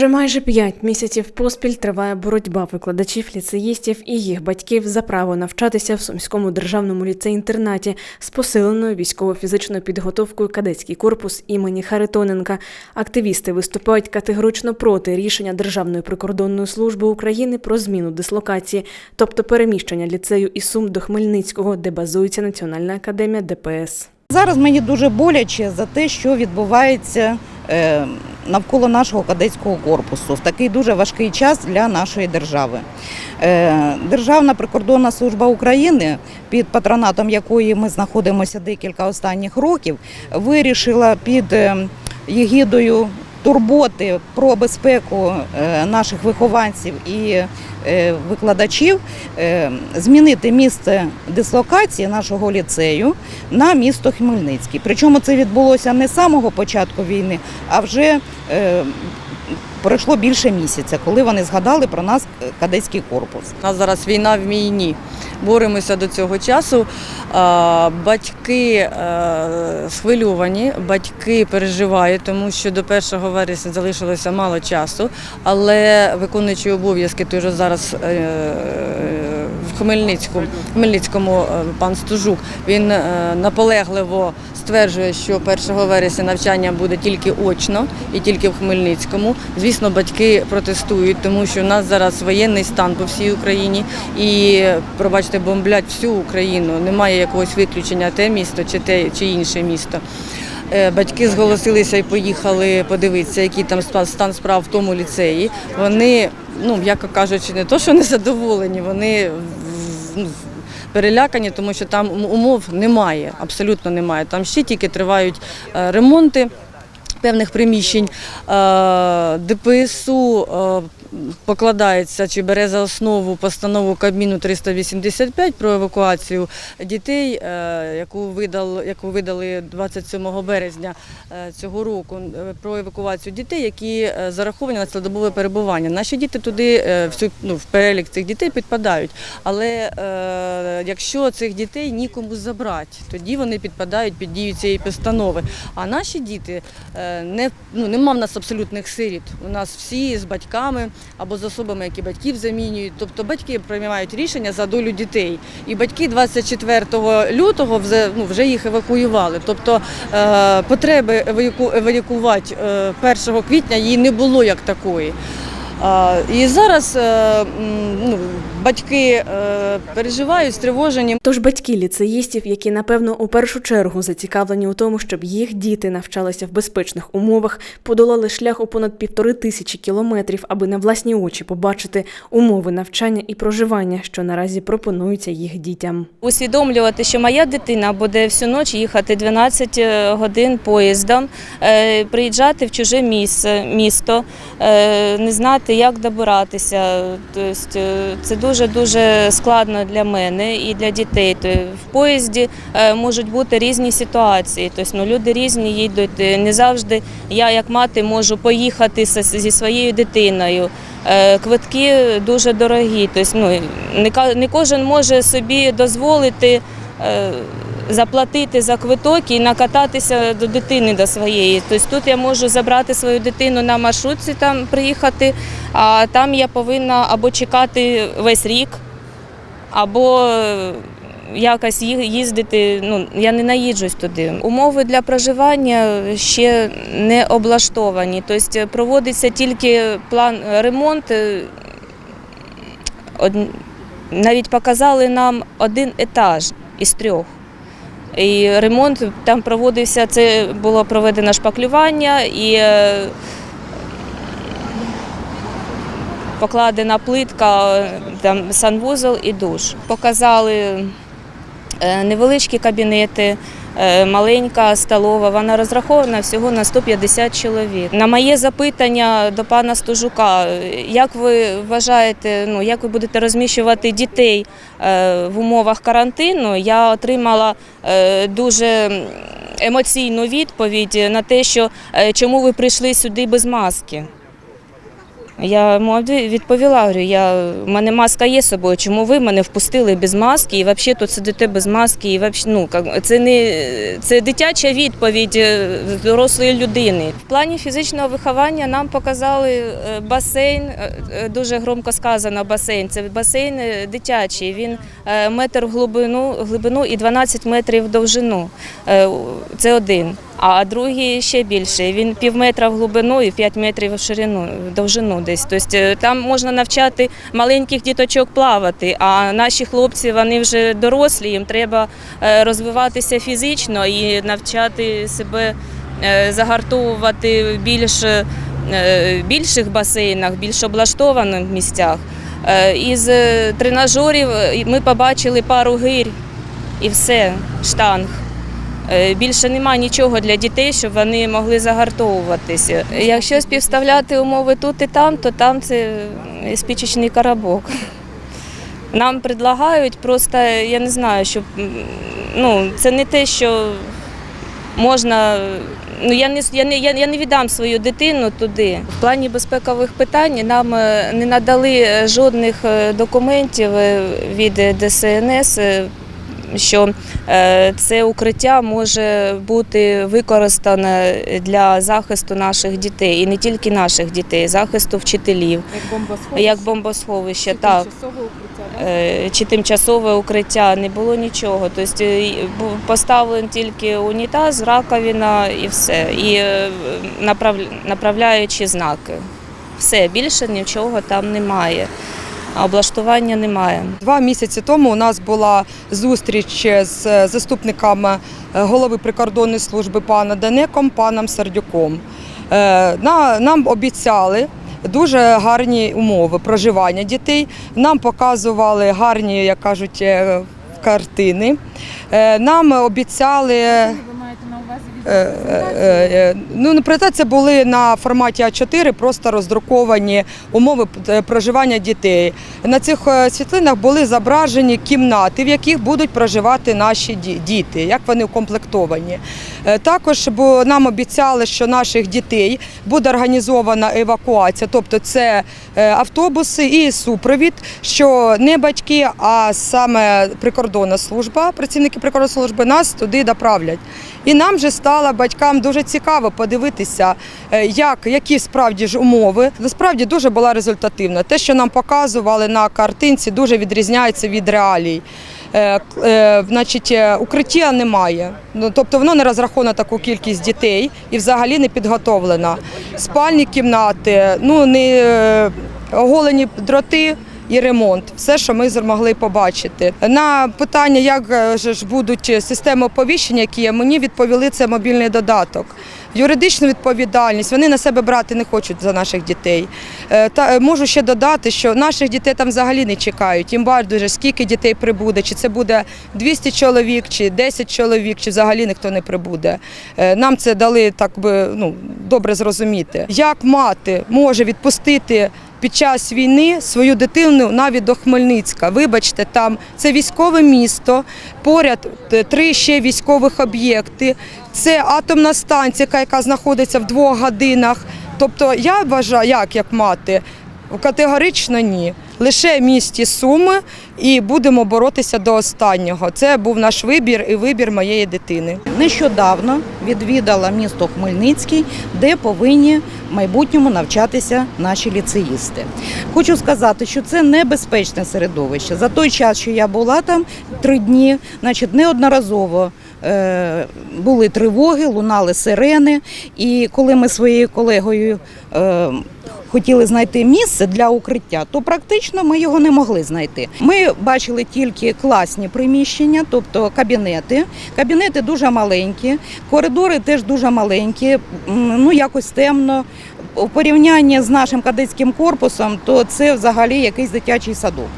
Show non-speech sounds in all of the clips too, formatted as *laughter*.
Уже майже п'ять місяців поспіль триває боротьба викладачів, ліцеїстів і їх батьків за право навчатися в Сумському державному ліцеї-інтернаті з посиленою військово-фізичною підготовкою кадетський корпус імені Харитоненка. Активісти виступають категорично проти рішення Державної прикордонної служби України про зміну дислокації, тобто переміщення ліцею із Сум до Хмельницького, де базується Національна академія ДПС. Зараз мені дуже боляче за те, що відбувається е, навколо нашого кадетського корпусу в такий дуже важкий час для нашої держави. Е, Державна прикордонна служба України, під патронатом якої ми знаходимося декілька останніх років, вирішила під е, єгідою турботи про безпеку е, наших вихованців і е, викладачів е, змінити місце дислокації нашого ліцею на місто Хмельницький. Причому це відбулося не з самого початку війни, а вже пройшло більше місяця, коли вони згадали про нас е, кадетський корпус. У нас зараз війна в війні. Боремося до цього часу. Батьки е, схвильовані, батьки переживають, тому що до 1 вересня залишилося мало часу, але виконуючі обов'язки той вже зараз е, в Хмельницькому, Хмельницькому пан Стужук, він е, наполегливо стверджує, що 1 вересня навчання буде тільки очно і тільки в Хмельницькому. Звісно, батьки протестують, тому що у нас зараз воєнний стан по всій Україні і, пробачте, бомблять всю Україну. Немає якогось виключення те місто чи те чи інше місто. Е, Батьки зголосилися і поїхали подивитися, який там ста- стан справ в тому ліцеї. Вони, ну м'яко кажучи, не то, що не задоволені, вони ну, перелякані, тому що там умов немає, абсолютно немає. Там ще тільки тривають е, ремонти певних приміщень. Е, ДПСУ покладається чи бере за основу постанову Кабміну 385 про евакуацію дітей, е, яку видали, яку видали 27 березня е, цього року е, про евакуацію дітей, які зараховані на цілодобове перебування. Наші діти туди в цю- ну, в перелік цих дітей підпадають. Але якщо цих дітей нікому забрати, тоді вони підпадають під дію цієї постанови. А наші діти не ну нема в нас абсолютних сиріт. У нас всі з батьками або з особами, які батьків замінюють. Тобто батьки приймають рішення за долю дітей. І батьки 24 лютого вже, ну, вже їх евакуювали. Тобто е, потреби еваку- евакувати е, 1 квітня її не було як такої. І зараз е, ну, батьки е, переживають, стривожені. Тож батьки ліцеїстів, які напевно у першу чергу зацікавлені у тому, щоб їх діти навчалися в безпечних умовах, подолали шлях у понад півтори тисячі кілометрів, аби на власні очі побачити умови навчання і проживання, що наразі пропонуються їх дітям. усвідомлювати, що моя дитина буде всю ніч їхати 12 годин поїздом, е, приїжджати в чуже місце, місто, е, не знати, як добиратися. Тобто, е, це дуже-дуже складно для мене і для дітей. В поїзді е, можуть бути різні ситуації. Тобто, ну, люди різні їдуть. е, Не завжди я, як мати, можу поїхати зі- своєю дитиною. Е, Квитки дуже дорогі. Тобто, ну, не, кожен може собі дозволити заплатити за квиток і накататися до дитини до своєї. Тобто тут я можу забрати свою дитину на маршрутці, там приїхати, а там я повинна або чекати весь рік, або е, якось їздити. Ну, я не наїжджусь туди. Умови для проживання ще не облаштовані. Тобто проводиться тільки план ремонт. е, Навіть показали нам один етаж із трьох. І ремонт там проводився, це було проведено шпаклювання і е, покладена плитка, там санвузол і душ. Показали е, невеличкі кабінети, маленька столова. Вона розрахована всього на 150 чоловік. На моє запитання до пана Стужука, е, як ви вважаєте, ну як ви будете розміщувати дітей е, в умовах карантину, я отримала е, дуже емоційну відповідь на те, що е, чому ви прийшли сюди без маски. Я йому відповіла, говорю, я, в мене маска є з собою, чому ви мене впустили без маски і взагалі тут сидите без маски. І вообще, ну, це, не, це дитяча відповідь е, дорослої людини. В плані фізичного виховання нам показали е, басейн, е, дуже громко сказано басейн. Це басейн дитячий, він метр в глибину, глибину і 12 метрів в довжину. Це один. А другий ще більше. Він пів метра в глибину і 5 метрів в ширину, в довжину десь. Тобто е, там можна навчати маленьких діточок плавати, а наші хлопці вони вже дорослі, їм треба е, розвиватися фізично і навчати себе е, загартовувати в більш більших басейнах, більш облаштованих місцях. Із тренажерів ми побачили пару гирь і все, штанг. Е, Більше немає нічого для дітей, щоб вони могли загартовуватися. Якщо співставляти умови тут і там, то там це спічечний коробок. Нам предлагають просто, я не знаю, щоб ну, це не те, що можна. Ну, я не, я, не, я, не віддам свою дитину туди. В плані безпекових питань нам е, не надали е, жодних е, документів е, від ДСНС, е, що е, це укриття може бути використане для захисту наших дітей, і не тільки наших дітей, захисту вчителів, Як бомбосховище? як бомбосховище. Чи Так. тимчасове укриття, да? Е, чи тимчасове укриття, не було нічого. Тобто був поставлений тільки унітаз, раковина і все. І е, направляючі знаки. Все, більше нічого там немає. А облаштування немає. Два місяці тому у нас була зустріч з заступником е, голови прикордонної служби пана Данеком, паном Сердюком. Е, Нам обіцяли дуже гарні умови проживання дітей. Нам показували гарні, як кажуть, е, картини. Нам обіцяли. Ну, не були на форматі А4, просто роздруковані умови е, проживання дітей. На цих е, світлинах були зображені кімнати, в яких будуть проживати наші діти, як вони укомплектовані. Е, Також бо нам обіцяли, що наших дітей буде організована евакуація, тобто це е, автобуси і супровід, що не батьки, а саме прикордонна служба, працівники прикордонної служби нас туди доправлять. І нам же стало батькам дуже цікаво подивитися, е, як, які справді ж умови. Насправді дуже була результативна. Те, що нам показували на картинці, дуже відрізняється від реалій. Е, е, Значить, укриття немає. Ну, тобто воно не розраховано таку кількість дітей і взагалі не підготовлено. Спальні кімнати, ну не оголені дроти і ремонт. Все, що ми змогли побачити. На питання, як е, же ж будуть системи оповіщення, які є, мені відповіли це мобільний додаток. Юридичну відповідальність вони на себе брати не хочуть за наших дітей. Е, Та е, можу ще додати, що наших дітей там взагалі не чекають. Їм байдуже, скільки дітей прибуде, чи це буде 200 чоловік, чи 10 чоловік, чи взагалі ніхто не прибуде. Е, Нам це дали так би ну добре зрозуміти. Як мати може відпустити під час війни свою дитину навіть до Хмельницька. Вибачте, там це військове місто, поряд е, три ще військових об'єкти. Це атомна станція, яка- знаходиться в двох годинах. Тобто я вважаю, як, як мати, категорично ні. Лише місті Суми і будемо боротися до останнього. Це був наш вибір і вибір моєї дитини. Нещодавно відвідала місто Хмельницький, де повинні в майбутньому навчатися наші ліцеїсти. Хочу сказати, що це небезпечне середовище. За той час, що я була там три дні, значить, неодноразово. е, Були тривоги, лунали сирени, і коли ми своєю колегою е, хотіли знайти місце для укриття, то практично ми його не могли знайти. Ми бачили тільки класні приміщення, тобто кабінети. Кабінети дуже маленькі, коридори теж дуже маленькі, ну якось темно. У порівнянні з нашим кадетським корпусом, то це взагалі якийсь дитячий садок.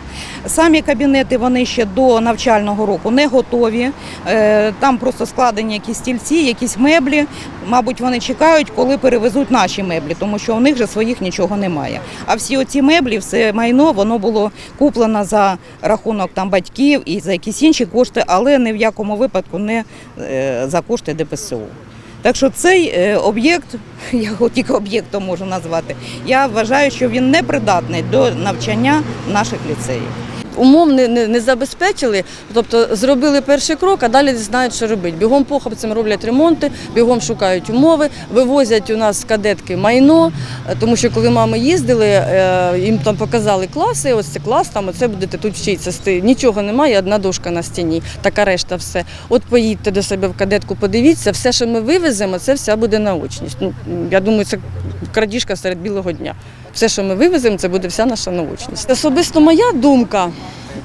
Самі кабінети вони ще до навчального року не готові. Е, Там просто складені якісь стільці, якісь меблі. Мабуть, вони чекають, коли перевезуть наші меблі, тому що у них же своїх нічого немає. А всі оці меблі, все майно, воно було куплено за рахунок там батьків і за якісь інші кошти, але ні в якому випадку не е, за кошти ДПСУ. Так що цей е, об'єкт, *laughs* я його тільки об'єктом можу назвати, я вважаю, що він не придатний до навчання наших ліцеїв. Умов не, не, не забезпечили, тобто зробили перший крок, а далі не знають, що робити. Бігом похопцем роблять ремонти, бігом шукають умови, вивозять у нас кадетки майно, е, тому що коли мами їздили, е, їм там показали класи, ось це клас, там оце будете тут вчитися. Нічого немає, одна дошка на стіні, така решта все. От поїдьте до себе в кадетку, подивіться, все, що ми вивеземо, це вся буде наочність. Ну, я думаю, це крадіжка серед білого дня. Все, що ми вивеземо, це буде вся наша научність. Особисто моя думка,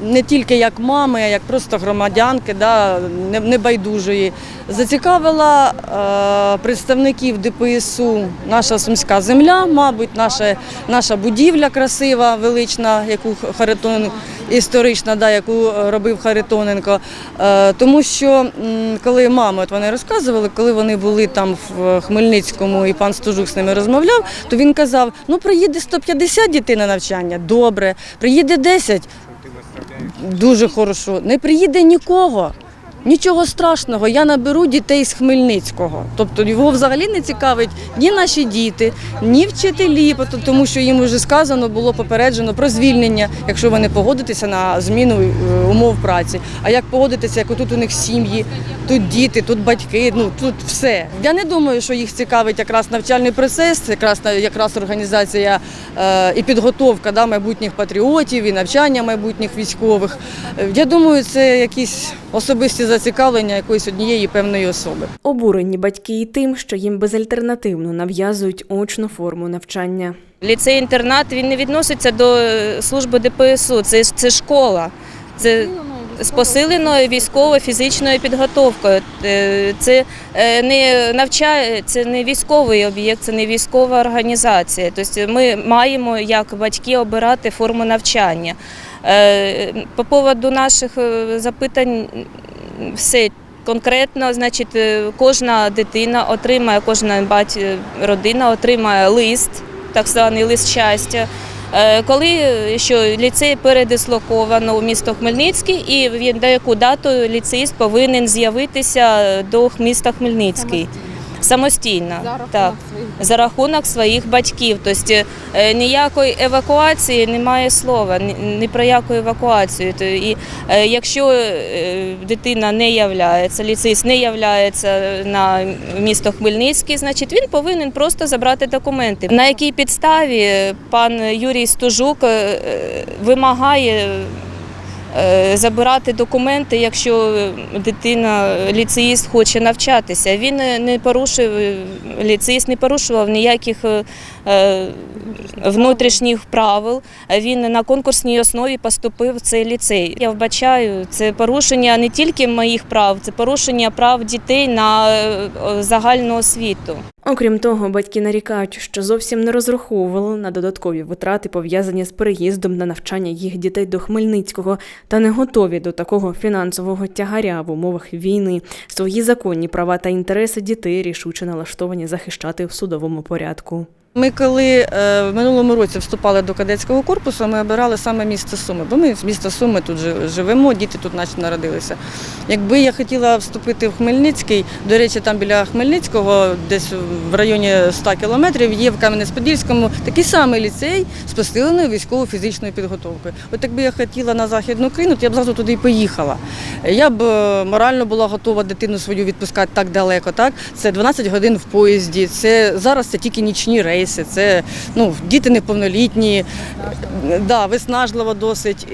не тільки як мами, а як просто громадянки, да, небайдужої, зацікавила е, представників ДПСУ наша сумська земля, мабуть, наша, наша будівля красива, велична, яку Харитоненко, історична, да, яку робив Харитоненко. Е, тому що коли мами, от вони розказували, коли вони були там в Хмельницькому і пан Стужук з ними розмовляв, то він казав: ну приїде 150 дітей на навчання, добре, приїде 10, дуже хорошо. Не приїде нікого. Нічого страшного, я наберу дітей з Хмельницького. Тобто його взагалі не цікавить ні наші діти, ні вчителі, тому що їм вже сказано, було попереджено про звільнення, якщо ви не погодитеся на зміну е, умов праці. А як погодитися, як тут у них сім'ї, тут діти, тут батьки, ну тут все. Я не думаю, що їх цікавить якраз навчальний процес, якраз якраз організація е, і підготовка да, майбутніх патріотів, і навчання майбутніх військових. Е, Я думаю, це якісь особисті зацікавлення якоїсь однієї певної особи. Обурені батьки і тим, що їм безальтернативно нав'язують очну форму навчання. Ліцей-інтернат він не відноситься до е, служби ДПСУ, це, це школа. Це з посиленою військово-фізичною підготовкою. Е, Це е, не навчає, це не військовий об'єкт, це не військова організація. Тобто ми маємо як батьки обирати форму навчання. По поводу наших запитань все конкретно, значить, е, кожна дитина отримає, кожна бать, е, родина отримає лист, так званий лист щастя. Е, Коли що ліцей передислоковано у місто Хмельницький, і в яку дату ліцеїст повинен з'явитися до міста Хмельницький самостійно, За рахунок так, своїх за рахунок своїх батьків. Тобто е, ніякої евакуації немає слова, ні, ні про яку евакуацію. То І е, якщо е, дитина не являється, ліцеїст не являється на місто Хмельницький, значить він повинен просто забрати документи. На якій підставі пан Юрій Стужук вимагає. Е, Забирати документи, якщо дитина, ліцеїст хоче навчатися. Він не порушив, ліцеїст не порушував ніяких е, е, внутрішніх правил. Він на конкурсній основі поступив в цей ліцей. Я вбачаю, це порушення не тільки моїх прав, це порушення прав дітей на загальну освіту. Окрім того, батьки нарікають, що зовсім не розраховували на додаткові витрати, пов'язані з переїздом на навчання їх дітей до Хмельницького, та не готові до такого фінансового тягаря в умовах війни. Свої законні права та інтереси дітей рішуче налаштовані захищати в судовому порядку. Ми коли е, в минулому році вступали до кадетського корпусу, ми обирали саме місто Суми, бо ми з міста Суми тут живемо, діти тут наче народилися. Якби я хотіла вступити в Хмельницький, до речі, там біля Хмельницького, десь в районі 100 кілометрів, є в Кам'янець-Подільському такий самий ліцей з посиленою військово-фізичною підготовкою. От якби я хотіла на Західну Україну, то я б зразу туди і поїхала. Я б е, морально була готова дитину свою відпускати так далеко. Так? Це 12 годин в поїзді, це зараз це тільки нічні рейси, це ну, діти неповнолітні, да, виснажливо досить.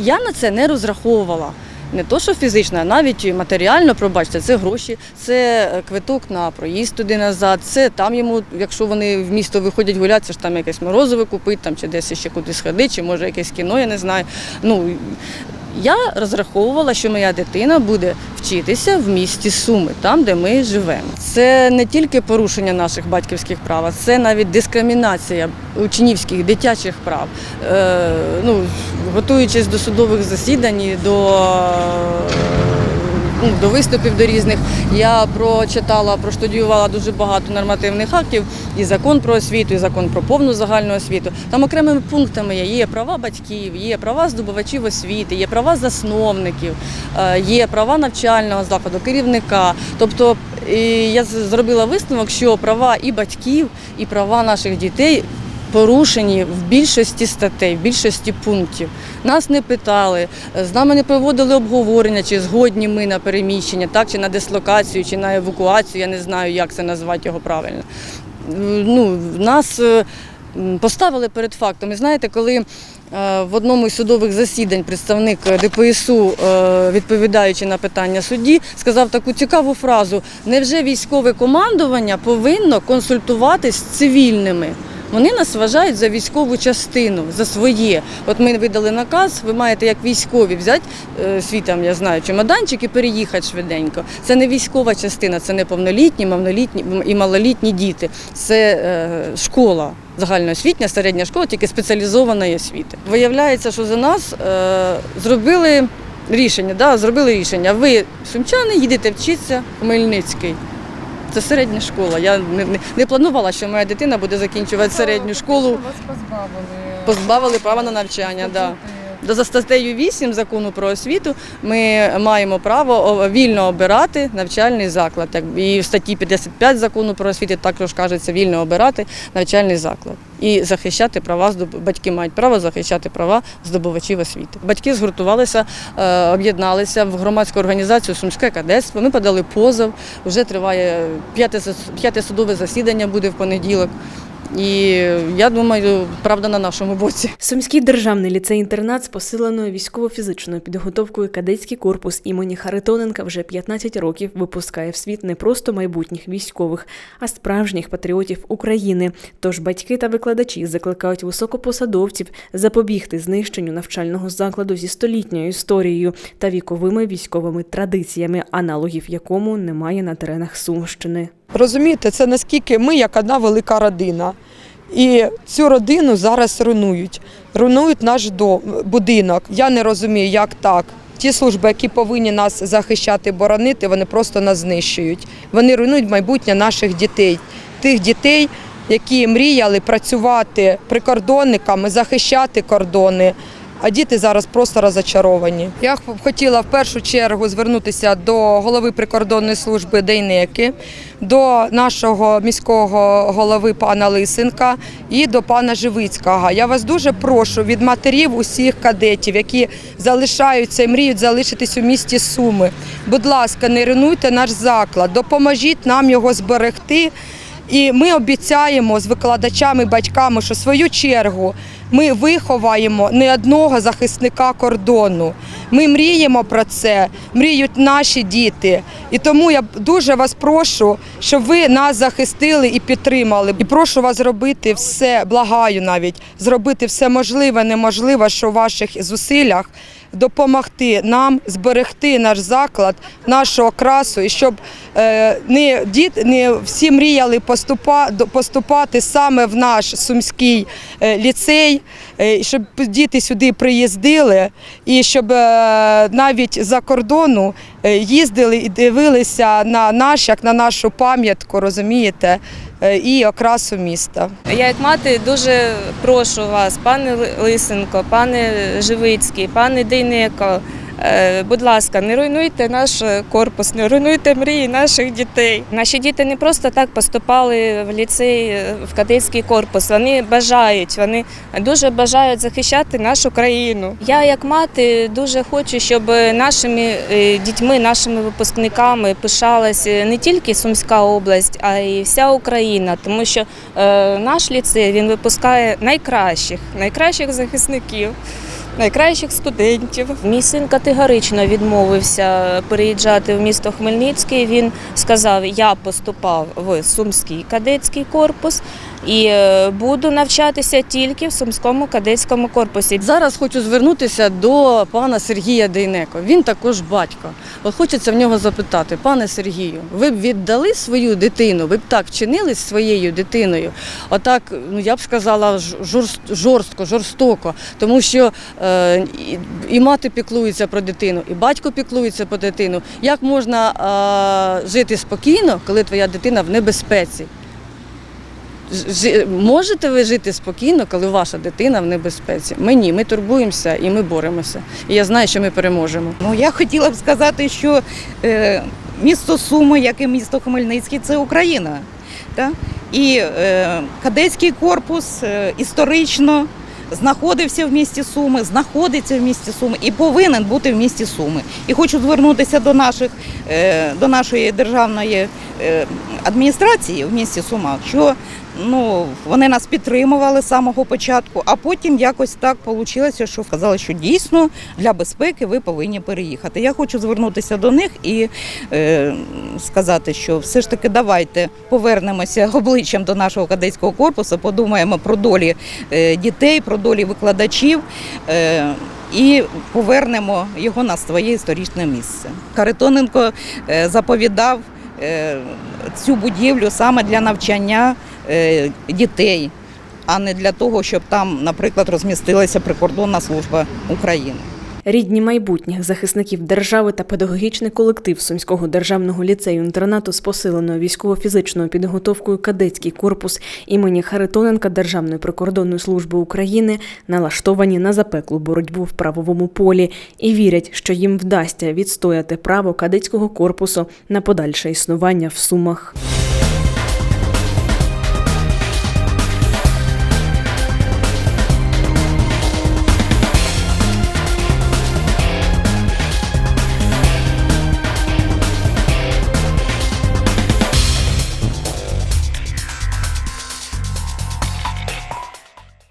Я на це не розраховувала. Не то, що фізично, а навіть матеріально, пробачте, це гроші, це е, квиток на проїзд туди назад, це там йому, якщо вони в місто виходять гуляти, це ж там якесь морозиво купити, там, чи десь ще кудись ходити, чи може якесь кіно, я не знаю. Ну, я розраховувала, що моя дитина буде вчитися в місті Суми, там, де ми живемо. Це не тільки порушення наших батьківських прав, це навіть дискримінація учнівських дитячих прав. Е, ну, готуючись до судових засідань, до до виступів до різних. Я прочитала, проштудіювала дуже багато нормативних актів, і закон про освіту, і закон про повну загальну освіту. Там окремими пунктами є, є права батьків, є права здобувачів освіти, є права засновників, е, є права навчального закладу, керівника. Тобто я зробила висновок, що права і батьків, і права наших дітей порушені в більшості статей, в більшості пунктів. Нас не питали, з нами не проводили обговорення, чи згодні ми на переміщення, так, чи на дислокацію, чи на евакуацію, я не знаю, як це назвати його правильно. Ну, нас е, поставили перед фактом. І знаєте, коли е, в одному із судових засідань представник е, ДПСУ, е, відповідаючи на питання судді, сказав таку цікаву фразу: невже військове командування повинно консультуватись з цивільними? Вони нас вважають за військову частину, за своє. От ми видали наказ, ви маєте як військові взяти е, свій там, я знаю, чемоданчик і переїхати швиденько. Це не військова частина, це неповнолітні, малолітні і малолітні діти. Це е, школа. Загальноосвітня, середня школа, тільки спеціалізованої освіти. Виявляється, що за нас е, зробили рішення, да, зробили рішення. Ви, сумчани, їдете вчитися в Хмельницький. Це середня школа. Я не, не, не планувала, що моя дитина буде закінчувати середню школу. Вас позбавили. Позбавили права на навчання. Да. За статтею 8 закону про освіту ми маємо право вільно обирати навчальний заклад. І в статті 55 закону про освіту також кажеться вільно обирати навчальний заклад і захищати права батьки мають право захищати права здобувачів освіти. Батьки згуртувалися, е, об'єдналися в громадську організацію Сумське кадетство. Ми подали позов. Вже триває п'яте судове засідання буде в понеділок. І я думаю, правда на нашому боці. Сумський державний ліцей-інтернат з посиленою військово-фізичною підготовкою кадетський корпус імені Харитоненка вже 15 років випускає в світ не просто майбутніх військових, а справжніх патріотів України. Тож батьки та викладачі закликають високопосадовців запобігти знищенню навчального закладу зі столітньою історією та віковими військовими традиціями, аналогів якому немає на теренах Сумщини. Розумієте, це наскільки ми як одна велика родина. І цю родину зараз руйнують. Руйнують наш дом, будинок. Я не розумію, як так. Ті служби, які повинні нас захищати, боронити, вони просто нас знищують. Вони руйнують майбутнє наших дітей, тих дітей, які мріяли працювати прикордонниками, захищати кордони. А діти зараз просто розочаровані. Я хотіла в першу чергу звернутися до голови прикордонної служби Дейнеки, до нашого міського голови пана Лисенка і до пана Живицького. Я вас дуже прошу від матерів усіх кадетів, які залишаються і мріють залишитись у місті Суми. Будь ласка, не руйнуйте наш заклад, допоможіть нам його зберегти. І ми обіцяємо з викладачами, батьками, що свою чергу ми виховаємо не одного захисника кордону. Ми мріємо про це, мріють наші діти. І тому я дуже вас прошу, щоб ви нас захистили і підтримали. І прошу вас зробити все, благаю навіть, зробити все можливе, неможливе, що в ваших зусиллях допомогти нам зберегти наш заклад, нашу окрасу, і щоб е, не діт, не всі мріяли поступати саме в наш сумський е, ліцей, е, щоб діти сюди приїздили, і щоб навіть за кордону їздили і дивилися на наш, як на нашу пам'ятку, розумієте, е, і окрасу міста. Я як мати дуже прошу вас, пане Лисенко, пане Живицький, пане Дейнеко, е, будь ласка, не руйнуйте наш е, корпус, не руйнуйте мрії наших дітей. Наші діти не просто так поступали в ліцей, е, в кадетський корпус. Вони бажають, вони дуже бажають захищати нашу країну. Я як мати дуже хочу, щоб нашими е, дітьми, нашими випускниками пишалася не тільки Сумська область, а й вся Україна, тому що е, наш ліцей він випускає найкращих, найкращих захисників. Найкращих студентів. Мій син категорично відмовився переїжджати в місто Хмельницький. Він сказав: я поступав в Сумський кадетський корпус. І е, буду навчатися тільки в Сумському кадетському корпусі. Зараз хочу звернутися до пана Сергія Дейнеко. Він також батько. От хочеться в нього запитати, пане Сергію, ви б віддали свою дитину, ви б так вчинили з своєю дитиною? Отак, ну я б сказала, жорстко, жорстоко, тому що е, і мати піклується про дитину, і батько піклується про дитину. Як можна е, жити спокійно, коли твоя дитина в небезпеці? Можете ви жити спокійно, коли ваша дитина в небезпеці? Ми ні, ми турбуємося і ми боремося. І я знаю, що ми переможемо. Ну я хотіла б сказати, що е, місто Суми, як і місто Хмельницький, це Україна. Так? І е, кадетський корпус е, історично знаходився в місті Суми, знаходиться в місті Суми і повинен бути в місті Суми. І хочу звернутися до наших е, до нашої державної адміністрації в місті Сума, що ну, вони нас підтримували з самого початку, а потім якось так вийшло, що сказали, що дійсно для безпеки ви повинні переїхати. Я хочу звернутися до них і е, сказати, що все ж таки давайте повернемося *laughs* обличчям до нашого кадетського корпусу, подумаємо про долі е, дітей, про долі викладачів. Е, і повернемо його на своє історичне місце. Харитоненко е, заповідав е, цю будівлю саме для навчання е, дітей, а не для того, щоб там, наприклад, розмістилася прикордонна служба України. Рідні майбутніх захисників держави та педагогічний колектив Сумського державного ліцею інтернату з посиленою військово-фізичною підготовкою кадетський корпус імені Харитоненка Державної прикордонної служби України налаштовані на запеклу боротьбу в правовому полі і вірять, що їм вдасться відстояти право кадетського корпусу на подальше існування в Сумах.